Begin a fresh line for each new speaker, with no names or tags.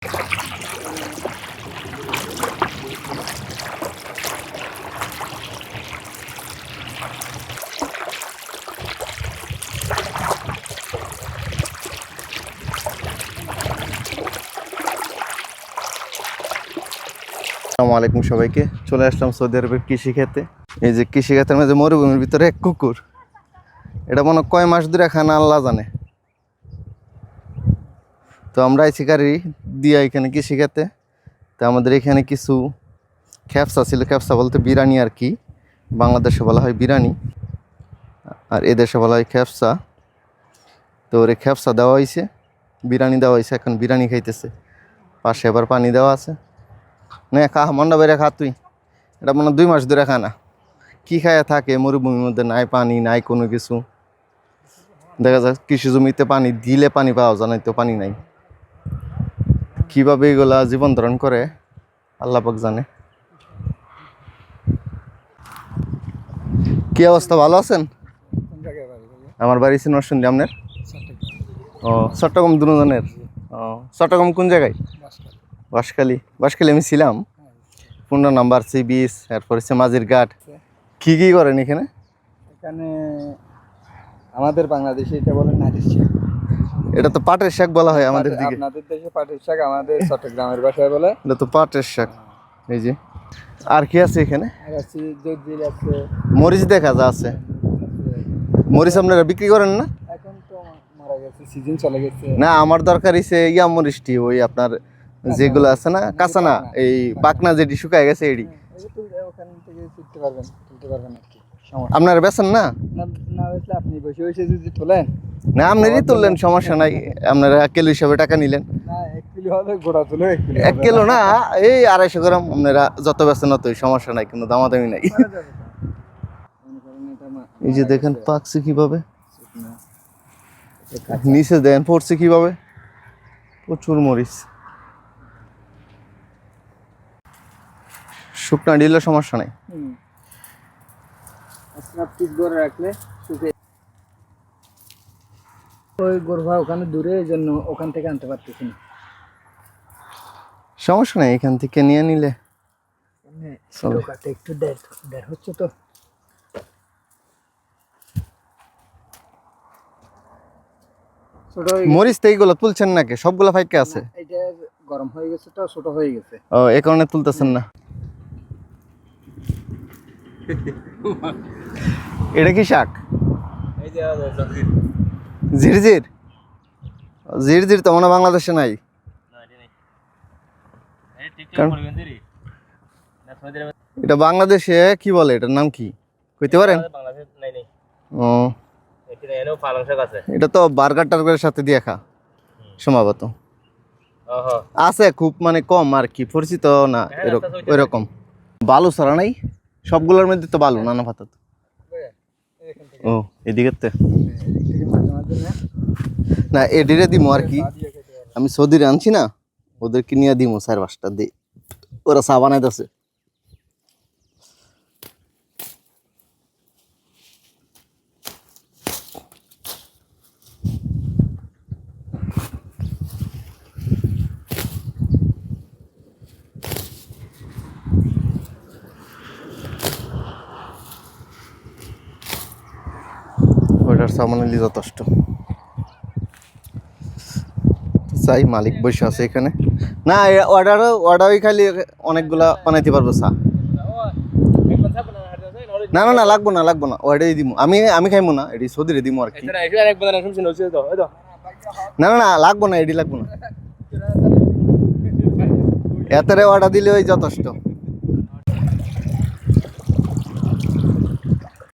আসসালামু আলাইকুম সবাইকে। চলে আসলাম সৌদি আরবের কৃষি খেতে এই যে কৃষি ক্ষেতের মধ্যে মরুভূমির ভিতরে এক কুকুর। এটা মনে কয় মাস ধরে খানা আল্লাহ জানে। তো আমরা আইছি গাড়ি দিয়া এখানে কৃষি খেতে তো আমাদের এখানে কিছু খ্যাপসা ছিল। খ্যাপসা বলতে বিরানি আর কি। বাংলাদেশে বলা হয় বিরানি। আর এদেশে বলা হয় খ্যাপসা। তো ওরে খ্যাপসা দেওয়া হয়েছে বিরানি দেওয়া হয়েছে এখন বিরানি খাইতেছে। পাশে আবার পানি দেওয়া আছে। না খা, মন্ডা বেড়ে খা তুই। এটা মনে দুই মাস ধরে খানা কি খায় থাকে, মরুভূমির মধ্যে নাই পানি, নাই কোনো কিছু। দেখা যায় কৃষি জমিতে পানি দিলে পানি পাওয়া যায় না তো পানি নাই। কীভাবে এগুলা জীবন ধারণ করে, আল্লাহ পাক জানে। কি অবস্থা, ভালো আছেন? আমার বাড়ি ছিল নরসিংদী, আপনার? ও, চট্টগ্রাম দুজনের? ও, চট্টগ্রাম কোন জায়গায়? বাঁশখালী। বাঁশখালী আমি ছিলাম। পনেরো নাম্বার সি বিচ এরপর হচ্ছে মাঝির ঘাট কী কী করেন এখানে?
এখানে আমাদের বাংলাদেশে এটা বলে শাক
এটা তো পাটের শাক বলা হয় আমাদের দিকে।
আপনাদের দেশে পাটের শাক আমাদের চট্টগ্রামের ভাষায় বলে।
এটা তো পাটের শাক। এই যে। আর কি আছে এখানে? মরিচ দেখা যা আছে। মরিচ আপনারা বিক্রি করেন না?
এখন তো মারা গেছে সিজন চলে গেছে।
না আমার দরকার হইছে ইয়া মরিচটি ওই আপনার যেগুলো আছে না কাঁচা না এই পাকনা যেটি শুকায় গেছে এটি।
এই ওখান থেকে তুলতে পারবেন তুলতে পারবেন আর কি।
আপনারা বেছেন না?
না বেশলে আপনি বসে বসে যদি তোলেন
না আপনারই তুললেন সমস্যা নাই। আপনারা এক কিলো হিসাবে টাকা নিলেন।
এক কিলো
না এই আড়াইশো গ্রাম আপনারা যত বেছেন অতই সমস্যা নাই কিন্তু দামাদামি নাই। এই যে দেখেন পাকছে কীভাবে? নিচে দেন পড়ছে কীভাবে? প্রচুর মরিচ। শুকনা দিলে সমস্যা নাই।
রাখলে শুকে ওই গোরভা ওখানে দূরে এই জন্য ওখান থেকে আনতে পারতেছি না।
সমস্যা নাই এখান থেকে নিয়ে নিলে।
একটু দেড় দেড় হচ্ছে তো। ছোট
মরিচ তো এইগুলো তুলছেন নাকি? সবগুলো ফাইকে আছে?
এটা গরম হয়ে গেছে তো ছোট হয়ে গেছে।
ও এই কারণে তুলতেছেন না। এটা কি শাক?
এই যে
ঝিরঝির ঝিরঝির তো মনে বাংলাদেশে নাই। এটা বাংলাদেশে, কি বলে এটার নাম কি? কইতে পারেন? ও। এটা তো বার্গার টার্গারের সাথে দিয়ে খা, সম্ভবত। আছে খুব মানে কম আর কি, পরিচিত না এরকম ওইরকম। বালু ছাড়া নাই? সবগুলোর মধ্যে তো বালু, নানা পাতা ও
এদিকেতে না
এডিরে দিমো আর কি। আমি সৌদির আনছি না, ওদেরকে নিয়ে দিমো চার পাঁচটা দিয়ে ওরা চা বানাইতেছে। ওইটার চা বানাইলে যথেষ্ট। চাই মালিক বসে আছে এখানে। না অর্ডার অর্ডারই খালি অনেকগুলা বানাইতে পারব চা। না না না লাগবো না লাগবো না অর্ডারই দিব আমি আমি খাইবো না এটি সৌদিরে দিব আর কি। না না না লাগবো না এটি লাগবো না। এতরে অর্ডার দিলে ওই যথেষ্ট।